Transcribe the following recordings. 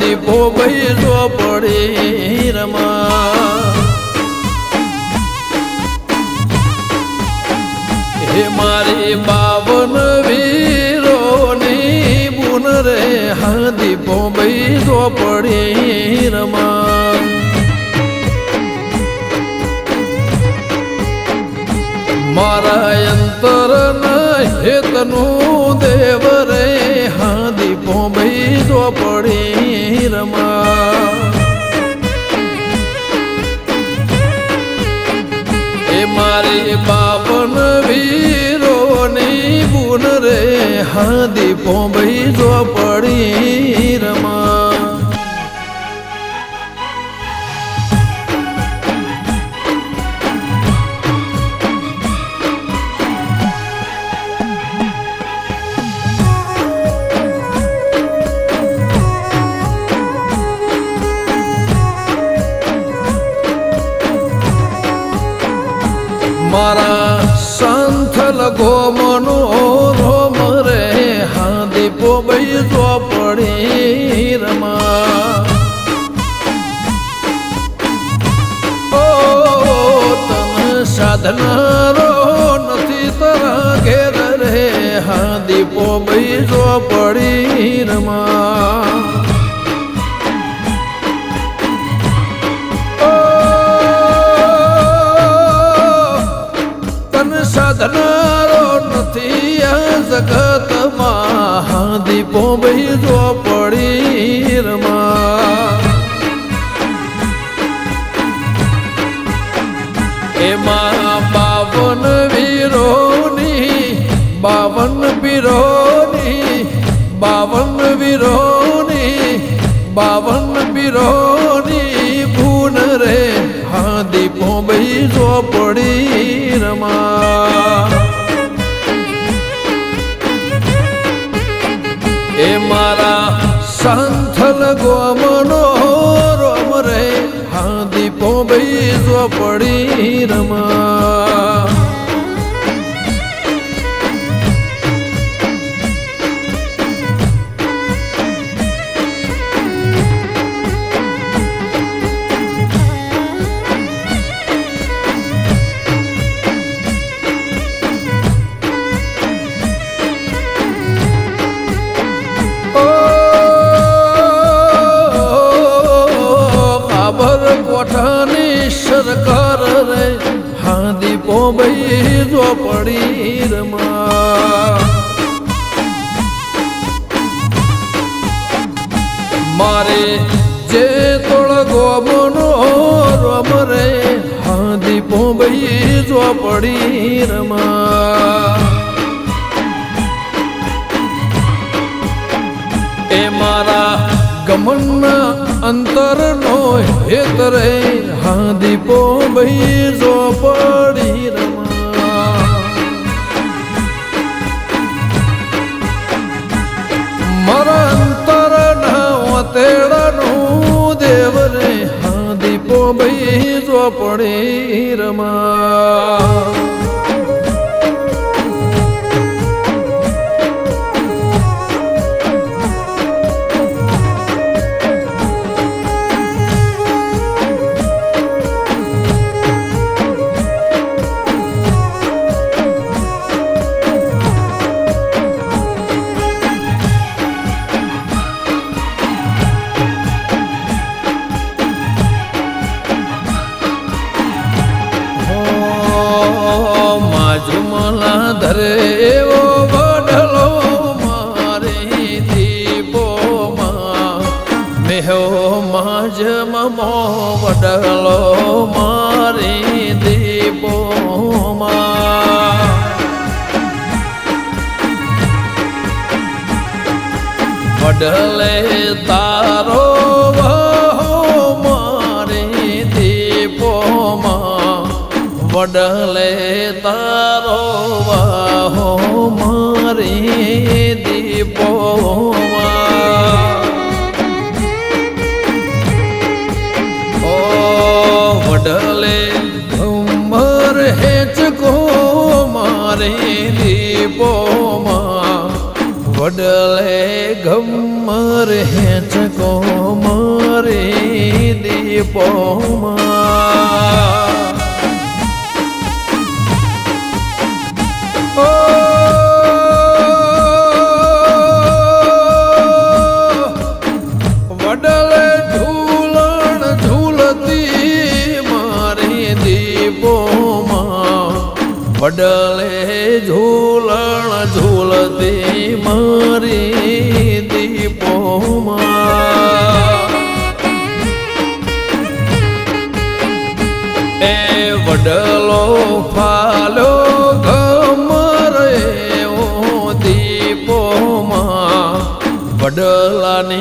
દીપો ભાઈ જો પડી રમા. હે મારી બાવન વીરોની બુન રે, હાદી દીપો ભાઈ જો પડી રમા. મારા અંતર હેતનું પડી રમા. એ મારી બાપન વીરોની બુન રે હાદી દીપો ભાઈ જો પડી બાવન વીરોની બાવન વીરોની બાવન વીરોની ભૂન રે. હા દીપો ભાઈ જો પડી રમા. એ મારા સંથલ ગોમનો રમ રે. હા દીપો ભાઈ જો રમા. મારે જે તોળ ગોબનો રમ રે હા દીપો ભાઈ જો પડી રમા. એ મારા ગમનના અંતરનો નો હેતરે હા દીપો ભાઈ જો પડી રમા. ભાઈ જો પડી રમા. મેહો માજ મમો વડલો મારી દીપો વડલે તારો મારી દીપોમાં વડલે તારો વાહો મારી દીપોમાં મારી દીપોમાં વડલે ગમર હેચકો મારી દીપોમાં ઓ!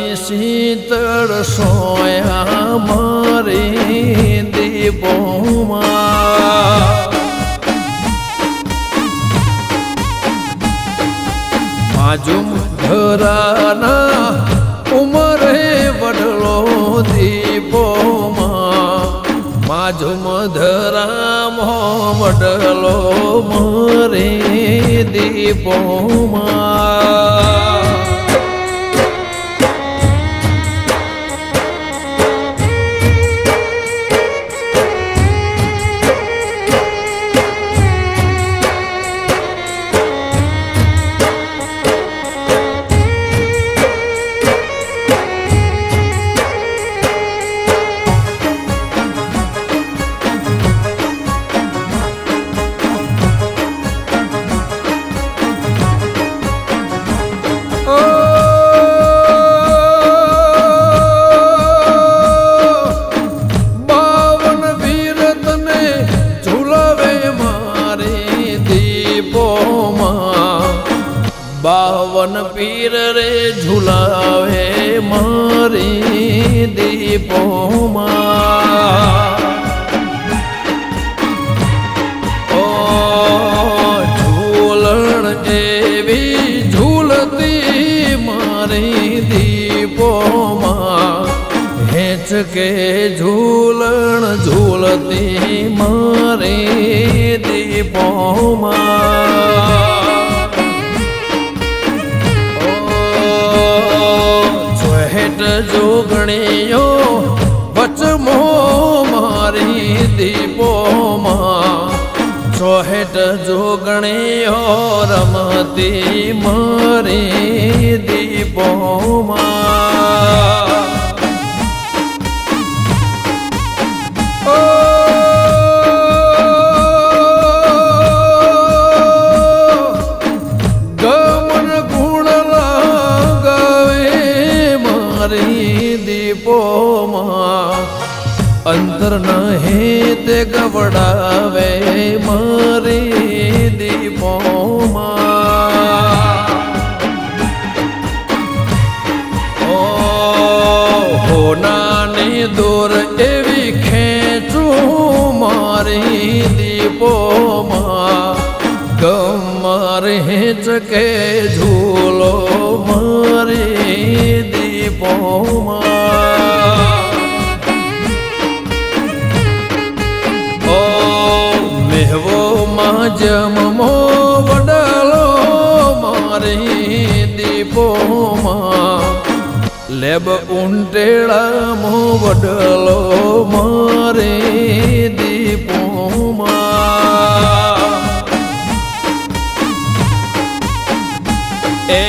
વડલાની શીતળ સોયા મારી દીપોમાં. માજુમ ઘરાના ઉમરે વડલો દીપોમાં. માજુમ ધરામ વડલો મરે દીપોમાં. કે ઝૂલણ ઝૂલતી મારે દીપોમાં. ચોહેટ જોગણીઓ વચમો મારી દીપોમાં. ચોહેટ જોગણીઓ રમતી મારી દીપોમાં. તે મારે દીપોમાં. દૂર એવી ખેંચું મારી દીપોમાં. ગમ મારે ઝૂલો માં જમમો વડાલો મારી દીપોમાં. લેબ ઉંટેળામો વડલો મારે દીપોમાં. એ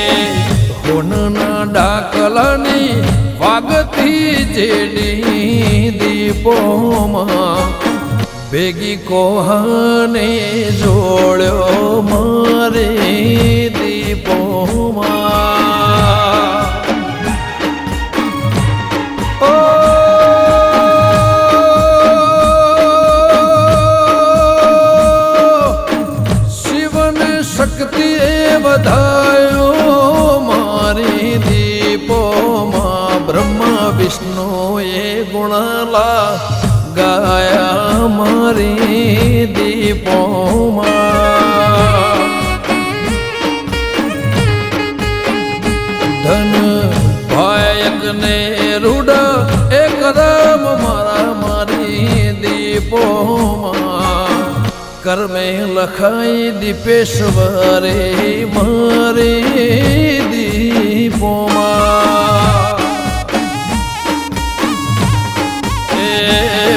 હોનના ડાકલાની વાગતી જેડી દીપોમાં. ભેગી કોહને જોડ્યો કર્મે લખાઈ દીપેશ્વરે મારે દીપોમાં એ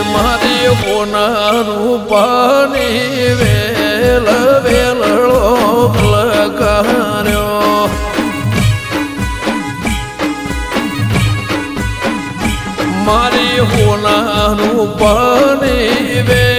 મારે કોના રૂપાની વેલ વેલળો લગાર્યો મારી હોના રૂપાની વેલ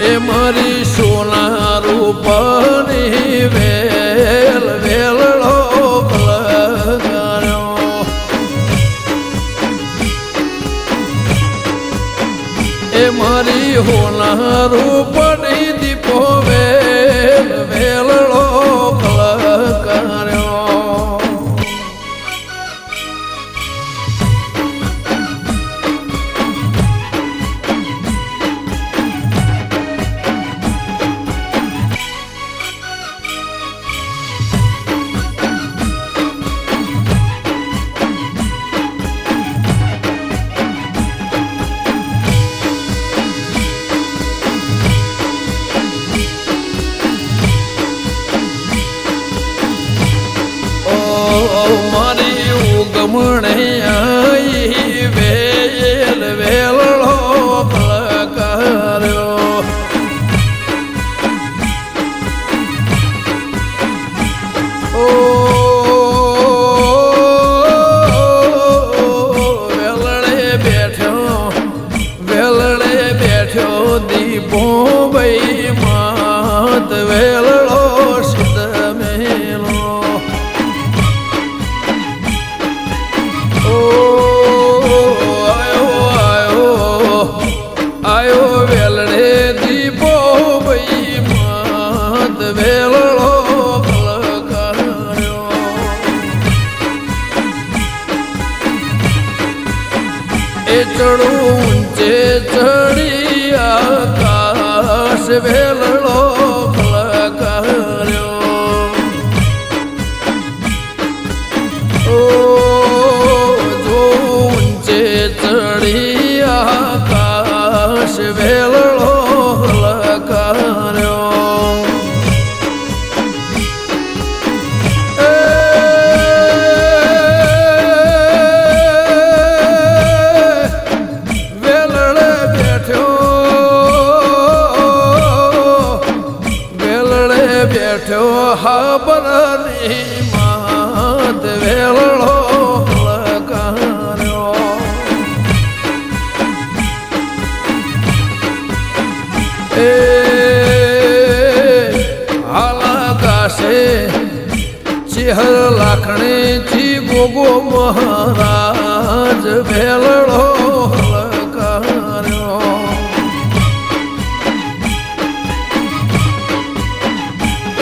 એ મારી સોના રૂપની વે પોબઈ આલાકાશે ચિહર લાખણેથી ગોગો મહારાજ ભેલડો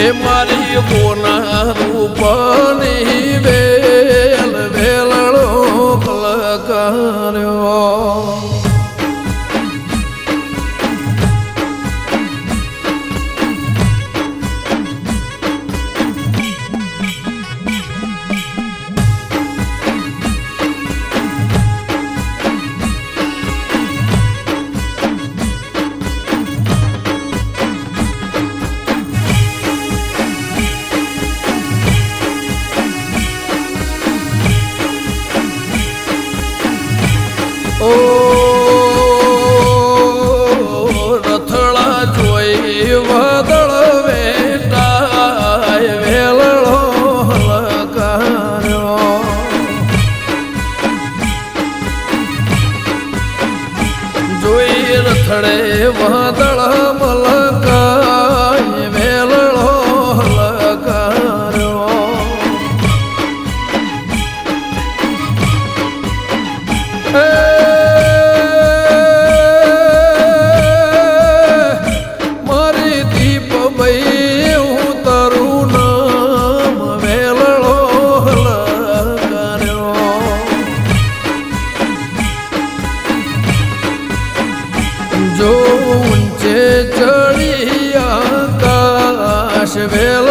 એ મારી કોના રૂપની બે ઠણે વાદળ મલા Você chevelo.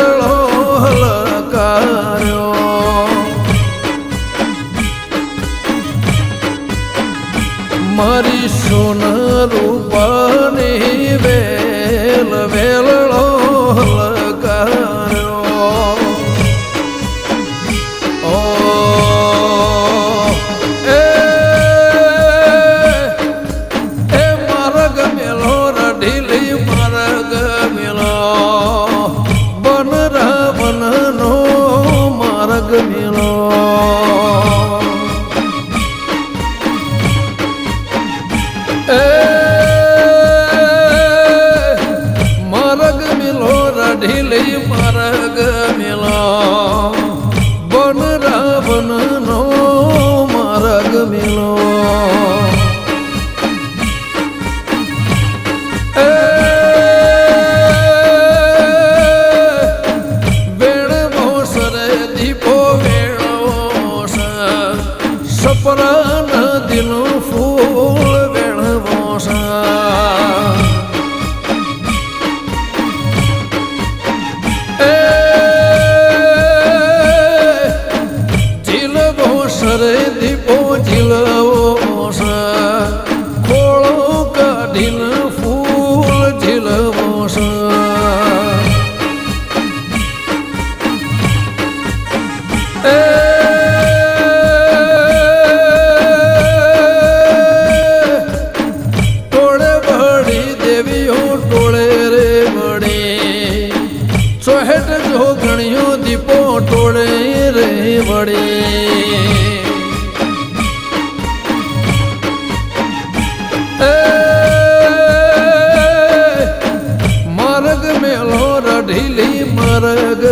મરગ મેળો રઢીલી મરગ.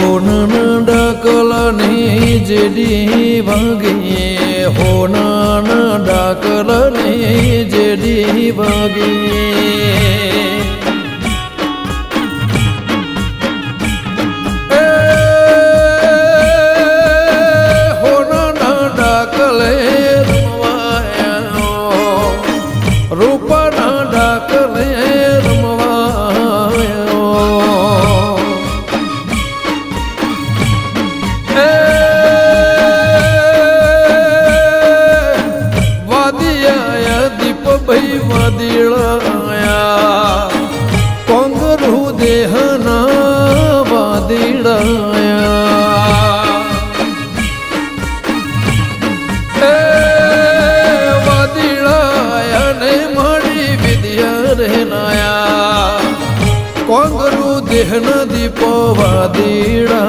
હોન ડકલની જેડી ભાગી હોન ડકલની જેડી ભાગી Dear.